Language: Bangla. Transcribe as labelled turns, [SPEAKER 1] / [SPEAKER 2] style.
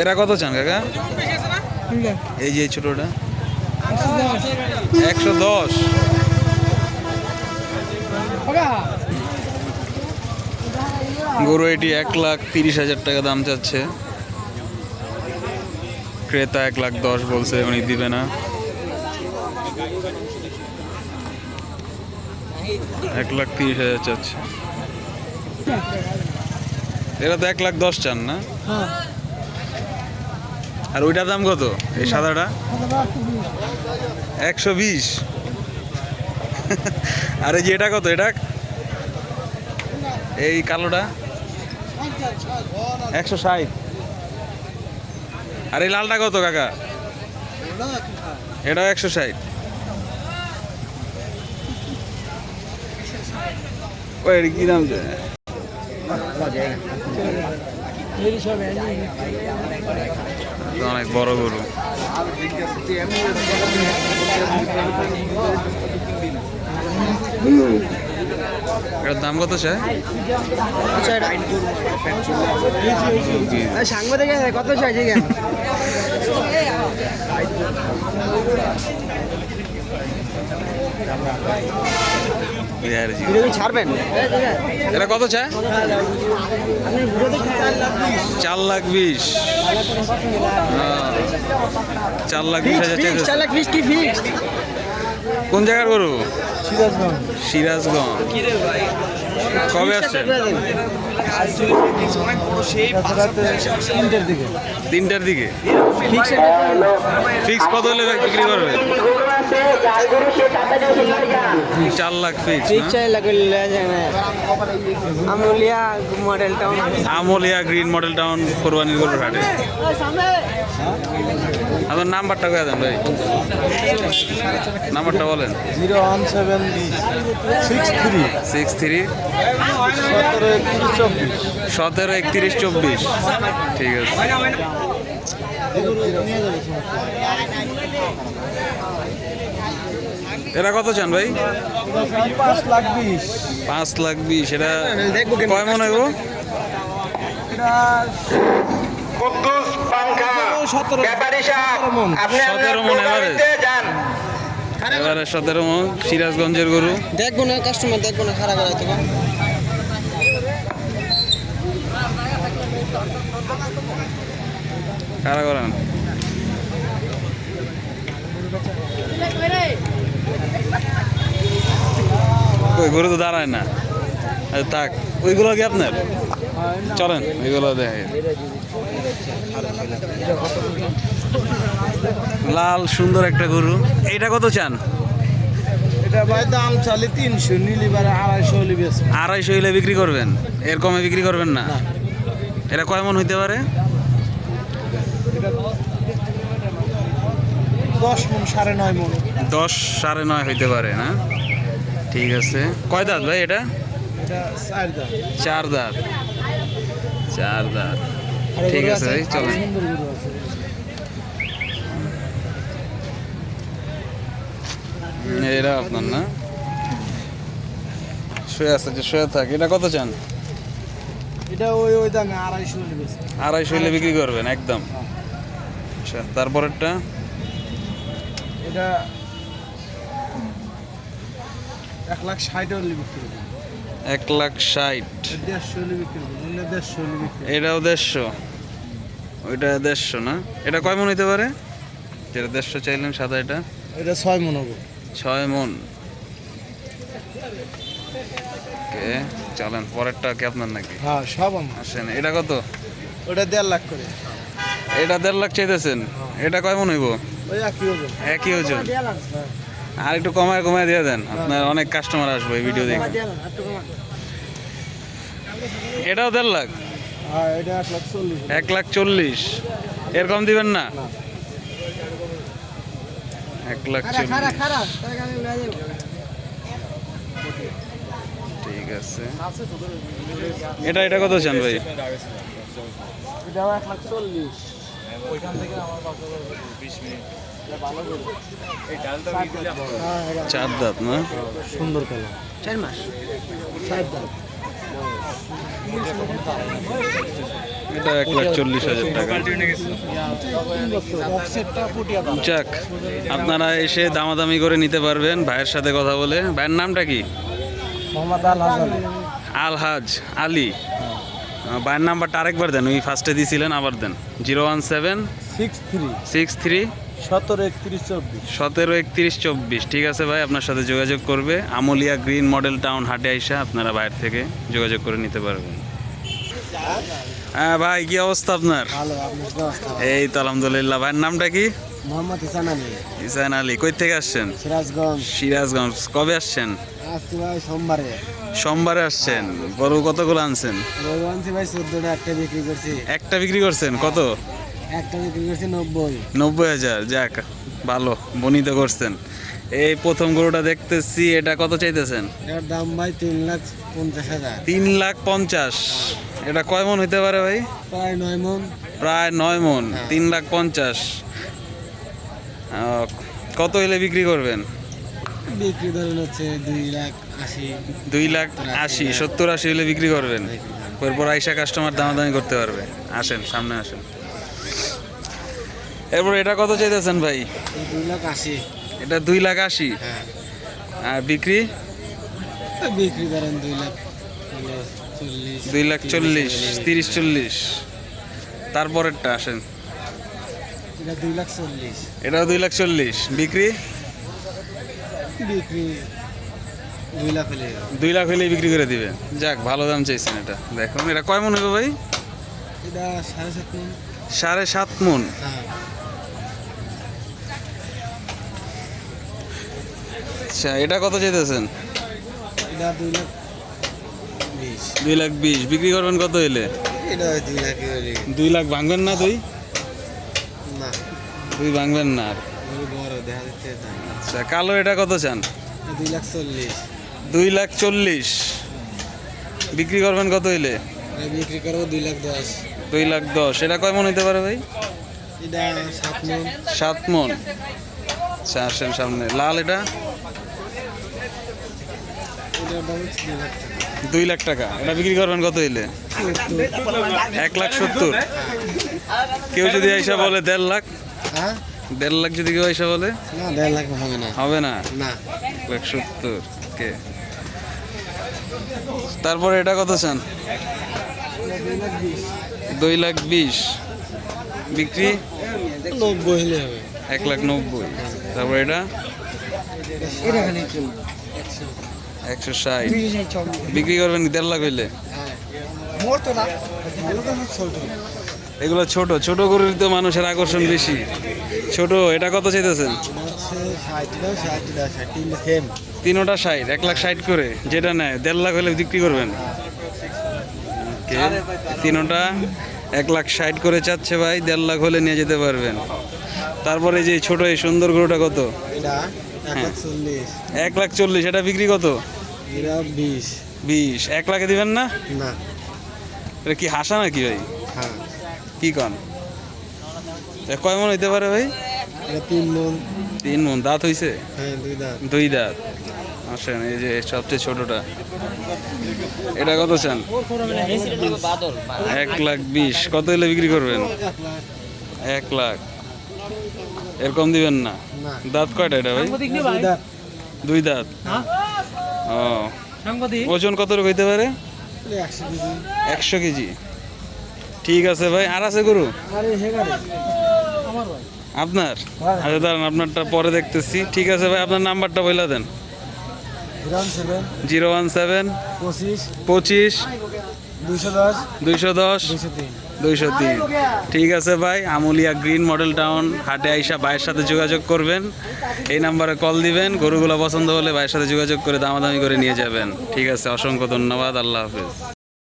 [SPEAKER 1] এরা কত চান কাকা? এই যে ছোটটা। একশো দশ। গরু এটি এক লাখ তিরিশ হাজার টাকা দাম চাচ্ছে। ক্রেতা এক লাখ দশ বলছে উনি দিবে না। এক লাখ তিরিশ হাজার চাচ্ছে। এরা তো এক লাখ দশ চান না? আর ওইটার দাম কত? এই সাদাটা? একশো বিশ। আর এই যে এটা কত? এটা? এই কালোটা? একশো ষাট। আর এই লালটা কত, কাকা? এটাও একশো ষাট। ওই কি দাম? অনেক বড় গরু। এটার দাম কত
[SPEAKER 2] সাংবাদিক কত চাই ঠিক আছে ছাড়বেন?
[SPEAKER 1] এটা কত চায়? চার লাখ বিশ। হ্যাঁ। চার লাখ বিশ হাজার
[SPEAKER 2] চার লাখ কি
[SPEAKER 1] কোন জায়গার গরু? সিরাজগঞ্জ। কবে আসছেন? তিনটার দিকে। ফিক্স কত হলে বিক্রি করবে? চার lakh fix
[SPEAKER 2] Amlia
[SPEAKER 1] green model town কোরবানির গরুর হাটে। আপনার নাম্বারটা কয়ে দেন ভাই। নাম্বারটা বলেন।
[SPEAKER 3] Zero one seven six three.
[SPEAKER 1] Six three.
[SPEAKER 3] সতেরো একত্রিশ চব্বিশ।
[SPEAKER 1] সতেরো একত্রিশ চব্বিশ। ঠিক আছে। এরা কত চান ভাই?
[SPEAKER 3] পাঁচ লাখ বিশ।
[SPEAKER 1] পাঁচ লাখ বিশ। এটা কয় মনে হইব
[SPEAKER 3] সতেরো
[SPEAKER 4] ব্যাপারী সাহেব আপনি
[SPEAKER 1] সতেরো মন এভারেজ। এবারে সতেরো মন সিরাজগঞ্জের গরু।
[SPEAKER 2] দেখব না কাস্টমার দেখব না খারাপ কারা
[SPEAKER 1] করেন? ওই গরু তো দাঁড়ায় না। থাক ওইগুলো কি আপনার? চলেন। এগুলো দেখে লাল সুন্দর একটা গরু। এটা কত চান?
[SPEAKER 3] এটা ভাই দাম চালে তিনশো নিলিবারে আড়াইশো হলে বেশ
[SPEAKER 1] আড়াইশো হইলে বিক্রি করবেন? এর কমে বিক্রি করবেন না? এটা কয় মন হইতে পারে?
[SPEAKER 3] দশ মন সাড়ে নয় মন।
[SPEAKER 1] দশ সাড়ে নয় হইতে পারে না? ঠিক আছে। কয় দাঁত ভাই এটা?
[SPEAKER 3] চার
[SPEAKER 1] চার দাঁত। চার দাঁত ঠিক আছে ভাই চলেন। এরা আপনার না? শুয়ে আছে যে শুয়ে থাক। এটা কত চান?
[SPEAKER 3] এটা ওই ওই দামে আড়াইশো হলে
[SPEAKER 1] আড়াইশো হইলে বিক্রি করবেন একদম। আচ্ছা তারপরেরটা?
[SPEAKER 3] এটা এক লাখ ষাট হলে বিক্রি করব
[SPEAKER 1] এক লাখ ষাট। এটাও দেড়শো। ওইটা দেড়শো না? এটা কয় মন হইতে পারে? যেটা দেড়শো চাইলেন সাদা এটা?
[SPEAKER 3] এটা ছয় মন হব।
[SPEAKER 1] ছয় মন। ওকে চলেন পরেরটা কি আপনার নাকি?
[SPEAKER 3] হ্যাঁ সব
[SPEAKER 1] আসেন এটা কত?
[SPEAKER 3] ওটা দেড় লাখ করে।
[SPEAKER 1] এটা দেড় লাখ চাইতেছেন? এটা কয় মন হইব?
[SPEAKER 3] একই ওজন।
[SPEAKER 1] একই ওজন। আর একটু কমায় কমায় দিয়ে দেন আপনার অনেক কাস্টমার আসবে এই ভিডিও দেখে। এটাও দেড় লাখ?
[SPEAKER 3] হ্যাঁ এক লাখ চল্লিশ।
[SPEAKER 1] এরকম দিবেন না? এক লাখ চল্লিশ। ঠিক আছে। এটা এটা কত চান ভাই? চার দাঁত। না?
[SPEAKER 3] সুন্দর কালার।
[SPEAKER 2] চার মাস।
[SPEAKER 3] চার দাম
[SPEAKER 1] এটা এক লাখ চল্লিশ হাজার টাকা। যাক আপনারা এসে দামাদামি করে নিতে পারবেন ভাইয়ের সাথে কথা বলে। ভাইয়ের নামটা কি? আলহাজ আলী ভাইয়ের নাম্বারটা আরেকবার দেন ওই ফার্স্টে দিয়েছিলেন আবার দেন। Zero one seven
[SPEAKER 3] six three.
[SPEAKER 1] Six three
[SPEAKER 3] সতেরো একত্রিশ চব্বিশ।
[SPEAKER 1] সতেরো একত্রিশ চব্বিশ। ঠিক আছে ভাই আপনার সাথে যোগাযোগ করবে। আমলিয়া গ্রিন মডেল টাউন হাটে আইসা আপনারা বাইরে থেকে যোগাযোগ করে নিতে পারবেন। হ্যাঁ ভাই কি অবস্থা আপনার? এই তো আলহামদুলিল্লাহ। ভাইয়ের নামটা কি?
[SPEAKER 3] মোহাম্মদ ইসান আলী।
[SPEAKER 1] ইসান আলী। কই থেকে আসছেন?
[SPEAKER 3] সিরাজগঞ্জ।
[SPEAKER 1] সিরাজগঞ্জ। কবে আসছেন?
[SPEAKER 3] আসছি ভাই সোমবারে।
[SPEAKER 1] সোমবারে আসছেন। গরু কতগুলো আনছেন?
[SPEAKER 3] রবি আনছি ভাই চোদ্দোটা একটা বিক্রি করছি।
[SPEAKER 1] একটা বিক্রি করছেন? কত?
[SPEAKER 3] নব্বই।
[SPEAKER 1] হাজার যাক ভালো বনিত করছেন। এই প্রথম গরুটা দেখতেছি এটা কত চাইতেছেন?
[SPEAKER 3] এটার দাম ভাই তিন লাখ পঞ্চাশ হাজার।
[SPEAKER 1] তিন লাখ পঞ্চাশ। এটা কয় মন হইতে পারে ভাই?
[SPEAKER 3] প্রায় নয় মন।
[SPEAKER 1] প্রায় নয় মন
[SPEAKER 3] হ্যাঁ।
[SPEAKER 1] তিন লাখ পঞ্চাশ। কত হলে বিক্রি করবেন?
[SPEAKER 3] বিক্রি ধরেন হচ্ছে দুই লাখ আশি।
[SPEAKER 1] দুই লাখ আশি সত্তর আশি হলে বিক্রি করবেন। এরপর আইসা কাস্টমার দামাদামি করতে পারবে। আসেন সামনে আসেন। এরপর এটা কত চাইতেছেন ভাই?
[SPEAKER 3] দুই লাখ আশি।
[SPEAKER 1] এটা দুই লাখ আশি।
[SPEAKER 3] হ্যাঁ।
[SPEAKER 1] আর বিক্রি?
[SPEAKER 3] বিক্রি ধরেন দুই লাখ চল্লিশ
[SPEAKER 1] দুই লাখ চল্লিশ তিরিশ চল্লিশ। তারপরেরটা আসেন।
[SPEAKER 3] এটা দুই লাখ চল্লিশ।
[SPEAKER 1] এটাও দুই লাখ চল্লিশ। বিক্রি?
[SPEAKER 3] বিক্রি দুই লাখ হলে
[SPEAKER 1] দুই লাখ হলেই বিক্রি করে দিবে। যাক ভালো দাম চাইছেন এটা। দেখুন এটা কয় মন হবে ভাই?
[SPEAKER 3] এটা সাড়ে সাত মন।
[SPEAKER 1] সাড়ে সাত মন।
[SPEAKER 3] হ্যাঁ।
[SPEAKER 1] আচ্ছা এটা কত চাইতেছেন?
[SPEAKER 3] এটা দুই লাখ বিশ।
[SPEAKER 1] বিক্রি করবেন কত হইলে?
[SPEAKER 3] এটা দুই লাখ
[SPEAKER 1] ভাঙবেন না তুই?
[SPEAKER 3] না।
[SPEAKER 1] তুই ভাঙবেন না আর। আচ্ছা কালো এটা কত চান?
[SPEAKER 3] দুই লাখ চল্লিশ।
[SPEAKER 1] দুই লাখ চল্লিশ। বিক্রি করবেন কত হইলে?
[SPEAKER 3] বিক্রি করব দুই লাখ দশ।
[SPEAKER 1] দুই লাখ দশ। এটা কয় মন হইতে পারে ভাই?
[SPEAKER 3] সাত মন।
[SPEAKER 1] সাত মন। আচ্ছা আসেন সামনে। লাল এটা?
[SPEAKER 3] দুই লাখ টাকা।
[SPEAKER 1] এটা বিক্রি করবেন কত হইলে? এক লাখ সত্তর। কেউ যদি আইসা বলে দেড় লাখ
[SPEAKER 3] হ্যাঁ?
[SPEAKER 1] দেড় লাখ যদি কেউ আইসা বলে
[SPEAKER 3] না দেড় লাখ হবে না।
[SPEAKER 1] হবে না?
[SPEAKER 3] না।
[SPEAKER 1] লাখ সত্তর কে তারপরে এটা কত চান?
[SPEAKER 3] দুই লাখ বিশ।
[SPEAKER 1] বিক্রি?
[SPEAKER 3] নব্বই হলে হবে।
[SPEAKER 1] এক লাখ নব্বই। তারপর এটা?
[SPEAKER 3] একশো
[SPEAKER 1] ষাট। বিক্রি করবেন দেড় লাখ হইলে?
[SPEAKER 3] হ্যাঁ।
[SPEAKER 1] এগুলো ছোট ছোট গরুর তো মানুষের আকর্ষণ বেশি। ছোট এটা কত চাইতেছেন? তিনোটা ষাট এক লাখ ষাট করে যেটা নেয় দেড় লাখ হলে বিক্রি করবেন। তিনোটা এক লাখ ষাট করে চাচ্ছে ভাই দেড় লাখ হলে নিয়ে যেতে পারবেন। তারপরে যে ছোট এই সুন্দর গরুটা কত?
[SPEAKER 3] এটা এক লাখ চল্লিশ
[SPEAKER 1] এক লাখ চল্লিশ। এটা বিক্রি কত?
[SPEAKER 3] বিশ।
[SPEAKER 1] বিশ। এক লাখে দিবেন না?
[SPEAKER 3] না।
[SPEAKER 1] এটা কি হাসা নাকি ভাই?
[SPEAKER 3] হ্যাঁ।
[SPEAKER 1] কি কন? কয় মন হইতে পারে ভাই?
[SPEAKER 3] তিন মন।
[SPEAKER 1] তিন মন। দাঁত হইছে?
[SPEAKER 3] হ্যাঁ দুই দাঁত।
[SPEAKER 1] দুই দাঁত। আসেন এই যে সবচেয়ে ছোটটা। এটা কত চান? এক লাখ বিশ। কত হলে বিক্রি করবেন?
[SPEAKER 3] এক লাখ।
[SPEAKER 1] এরকম দিবেন না। দাঁত কয়টা এটা ভাই?
[SPEAKER 3] দুই দাঁত।
[SPEAKER 1] ও। ওজন কত হইতে পারে? একশো কেজি। ঠিক আছে ভাই আর আছে গরু?
[SPEAKER 3] আরে হেগারে। আমার ভাই।
[SPEAKER 1] আপনার? আচ্ছা দাঁড়ান আপনারটা পরে দেখতেছি। ঠিক আছে ভাই আপনার নাম্বারটা বইলা দেন।
[SPEAKER 3] Zero seven.
[SPEAKER 1] Zero one seven
[SPEAKER 3] পঁচিশ।
[SPEAKER 1] পঁচিশ
[SPEAKER 3] দুইশো দশ।
[SPEAKER 1] দুইশো দশ
[SPEAKER 3] দুইশো তিন।
[SPEAKER 1] দুইশো তিন। ঠিক আছে ভাই আমুলিয়া গ্রিন মডেল টাউন হাটে আইসা ভাইয়ের সাথে যোগাযোগ করবেন। এই নাম্বারে কল দিবেন গরুগুলো পছন্দ হলে ভাইয়ের সাথে যোগাযোগ করে দামাদামি করে নিয়ে যাবেন। ঠিক আছে অসংখ্য ধন্যবাদ আল্লাহ হাফিজ।